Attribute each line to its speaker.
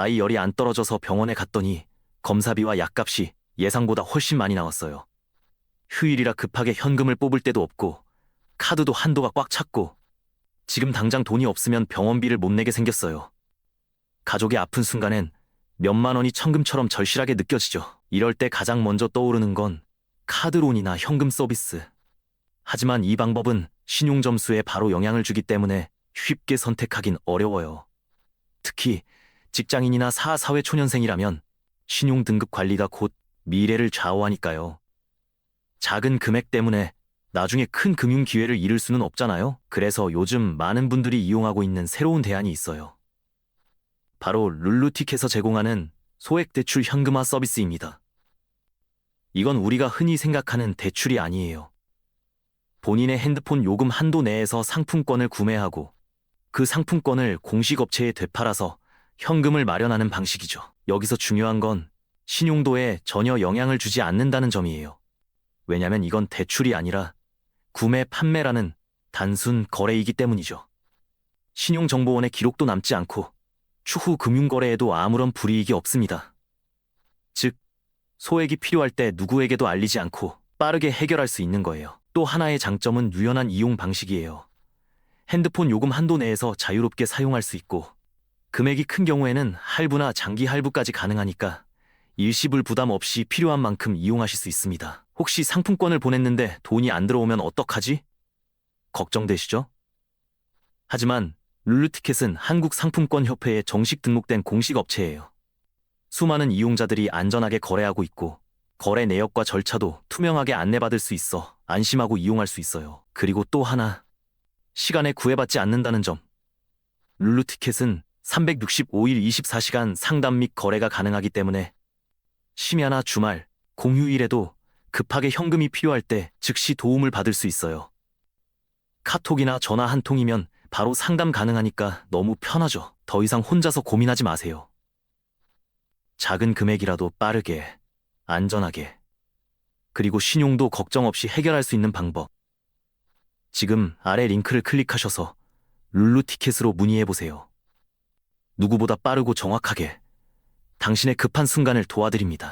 Speaker 1: 아이 열이 안 떨어져서 병원에 갔더니 검사비와 약값이 예상보다 훨씬 많이 나왔어요. 휴일이라 급하게 현금을 뽑을 때도 없고 카드도 한도가 꽉 찼고 지금 당장 돈이 없으면 병원비를 못 내게 생겼어요. 가족이 아픈 순간엔 몇만 원이 천금처럼 절실하게 느껴지죠. 이럴 때 가장 먼저 떠오르는 건 카드론이나 현금 서비스. 하지만 이 방법은 신용 점수에 바로 영향을 주기 때문에 쉽게 선택하긴 어려워요. 특히 직장인이나 사사회 초년생이라면 신용 등급 관리가 곧 미래를 좌우하니까요. 작은 금액 때문에 나중에 큰 금융 기회를 잃을 수는 없잖아요. 그래서 요즘 많은 분들이 이용하고 있는 새로운 대안이 있어요. 바로 룰루틱에서 제공하는 소액 대출 현금화 서비스입니다. 이건 우리가 흔히 생각하는 대출이 아니에요. 본인의 핸드폰 요금 한도 내에서 상품권을 구매하고 그 상품권을 공식 업체에 되팔아서 현금을 마련하는 방식이죠. 여기서 중요한 건 신용도에 전혀 영향을 주지 않는다는 점이에요. 왜냐면 이건 대출이 아니라 구매 판매라는 단순 거래이기 때문이죠. 신용정보원의 기록도 남지 않고 추후 금융거래에도 아무런 불이익이 없습니다. 즉, 소액이 필요할 때 누구에게도 알리지 않고 빠르게 해결할 수 있는 거예요. 또 하나의 장점은 유연한 이용 방식이에요. 핸드폰 요금 한도 내에서 자유롭게 사용할 수 있고, 금액이 큰 경우에는 할부나 장기 할부까지 가능하니까 일시불 부담 없이 필요한 만큼 이용하실 수 있습니다. 혹시 상품권을 보냈는데 돈이 안 들어오면 어떡하지? 걱정되시죠? 하지만 룰루티켓은 한국상품권협회에 정식 등록된 공식 업체예요. 수많은 이용자들이 안전하게 거래하고 있고 거래 내역과 절차도 투명하게 안내받을 수 있어 안심하고 이용할 수 있어요. 그리고 또 하나 시간에 구애받지 않는다는 점. 룰루티켓은 365일 24시간 상담 및 거래가 가능하기 때문에 심야나 주말, 공휴일에도 급하게 현금이 필요할 때 즉시 도움을 받을 수 있어요. 카톡이나 전화 한 통이면 바로 상담 가능하니까 너무 편하죠. 더 이상 혼자서 고민하지 마세요. 작은 금액이라도 빠르게, 안전하게, 그리고 신용도 걱정 없이 해결할 수 있는 방법. 지금 아래 링크를 클릭하셔서 룰루 티켓으로 문의해 보세요. 누구보다 빠르고 정확하게 당신의 급한 순간을 도와드립니다.